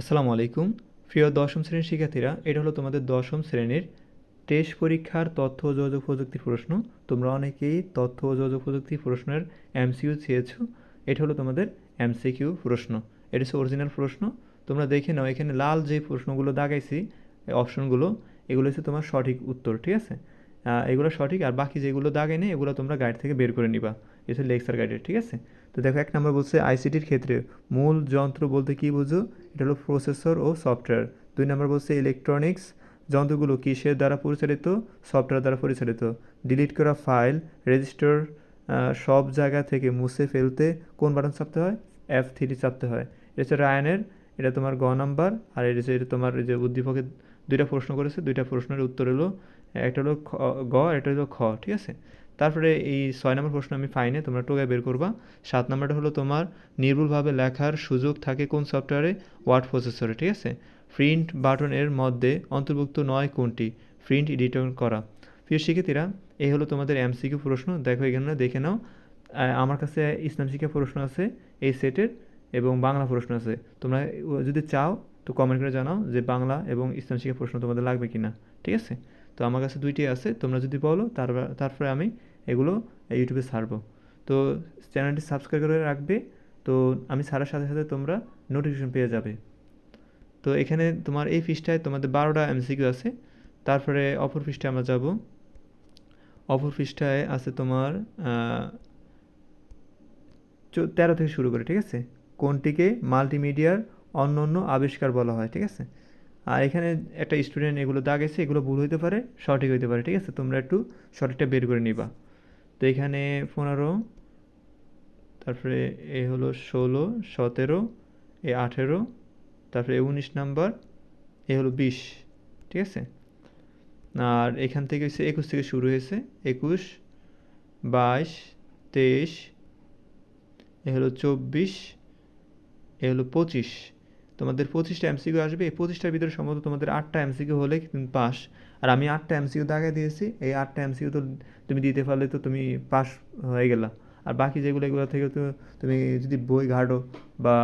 আসসালামু আলাইকুম। প্রিয় দশম শ্রেণির শিক্ষার্থীরা, এটা হলো তোমাদের দশম শ্রেণির টেস্ট পরীক্ষার তথ্য ও যোগাযোগ প্রযুক্তির প্রশ্ন। তোমরা অনেকেই তথ্য ও যোগাযোগ প্রযুক্তির প্রশ্নের এমসিকিউ চেয়েছো। এটা হলো তোমাদের এমসিকিউ প্রশ্ন। এটা হচ্ছে অরিজিনাল প্রশ্ন। তোমরা দেখে নাও, এখানে লাল যে প্রশ্নগুলো দাগাইছি অপশনগুলো, এগুলো হচ্ছে তোমার সঠিক উত্তর, ঠিক আছে? এগুলো সঠিক, আর বাকি যেগুলো দাগাই নেই, এগুলো তোমরা গাইড থেকে বের করে নিবা। এটা লেকচার গাইডের ঠিক আছে? তো দেখো, এক নম্বর বলছে আইসিটির ক্ষেত্রে মূল যন্ত্র বলতে কি বুঝো? এটা হলো প্রসেসর ও সফটওয়্যার দুই নম্বর বলছে ইলেকট্রনিক্স যন্ত্রগুলো কিসের দ্বারা পরিচালিত? সফটওয়্যার দ্বারা পরিচালিত। ডিলিট করা ফাইল রেজিস্টার সব জায়গা থেকে মুছে ফেলতে কোন বাটন চাপতে হয়? এফ থ্রি চাপতে হয়। এটা হচ্ছে রায়ানের এটা তোমার গ নাম্বার, আর এটা হচ্ছে এটা তোমার যে উদ্দীপকের দুইটা প্রশ্ন করেছে, দুইটা প্রশ্নের উত্তর হলো একটা হলো খ, গ একটা হলো খ, ঠিক আছে? তারপরে এই ছয় নম্বর প্রশ্ন আমি ফাইনে তোমরা টোকায় বের করবা। সাত নম্বরটা হলো তোমার নির্ভুলভাবে লেখার সুযোগ থাকে কোন সফটওয়্যারে? ওয়ার্ড প্রসেসরে, ঠিক আছে? প্রিন্ট বাটনের মধ্যে অন্তর্ভুক্ত নয় কোনটি? প্রিন্ট এডিটর করা। প্রিয় শিক্ষার্থীরা, এই হলো তোমাদের এমসিকিউ প্রশ্ন। দেখো এখানে দেখে নাও আমার কাছে ইসলাম শিক্ষা প্রশ্ন আছে এই সেটের এবং বাংলা প্রশ্ন আছে। তোমরা যদি চাও তো কমেন্ট করে জানাও যে বাংলা এবং ইসলাম শিক্ষা প্রশ্ন তোমাদের লাগবে কিনা, ঠিক আছে? তো আমার কাছে দুইটি আছে, তোমরা যদি বলো তারপর, তারপরে আমি ইউটিউবে ছাড়বো তো চ্যানেলটি সাবস্ক্রাইব করে রাখবে। তো আমি ছাড়ার সাথে সাথে তোমরা নোটিফিকেশন পেয়ে যাবে। তো এখানে তোমার এই পৃষ্ঠায় তোমাদের বারোটা এমসিকিউ আছে। তারপরে অপর পৃষ্ঠায় আমরা যাব। অপর পৃষ্ঠায় আছে তোমার তেরো থেকে শুরু করে, ঠিক আছে? কোনটিকে মাল্টিমিডিয়ার অন্য অন্য আবিষ্কার বলা হয়, ঠিক আছে? আর এখানে একটা স্টুডেন্ট এগুলো দাগেছে এগুলো ভুল হইতে পারে, সঠিক হইতে পারে, ঠিক আছে? তোমরা একটু সঠিকটা বের করে নিবা। তো এখানে পনেরো, তারপরে এ হলো ষোলো, সতেরো, এ আঠেরো, তারপরে উনিশ নাম্বার, এ হলো বিশ, ঠিক আছে? আর এখান থেকে হচ্ছে একুশ থেকে শুরু হয়েছে, একুশ, বাইশ, তেইশ, এ হলো চব্বিশ, এ হলো পঁচিশ। তোমাদের পঁচিশটা এমসিকিউ আসবে, এই পঁচিশটার ভিতরে সম্ভবত তোমাদের আটটা এমসিকিউ হলে তুমি পাস। আর আমি আটটা এমসিকিউ দাগায় দিয়েছি, এই আটটা এমসিকিউ তো তুমি দিতে পারলে তো তুমি পাস হয়ে গেলা। আর বাকি যেগুলো, এগুলো থেকে তো তুমি যদি বই ঘাটো বা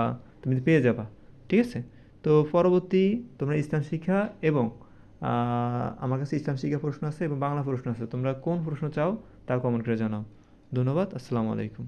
তুমি পেয়ে যাবা, ঠিক আছে? তো পরবর্তী তোমরা ইসলাম শিক্ষা এবং আমার কাছে ইসলাম শিক্ষা প্রশ্ন আছে এবং বাংলা প্রশ্ন আছে। তোমরা কোন প্রশ্ন চাও তা কমেন্ট করে জানাও। ধন্যবাদ, আসসালামু আলাইকুম।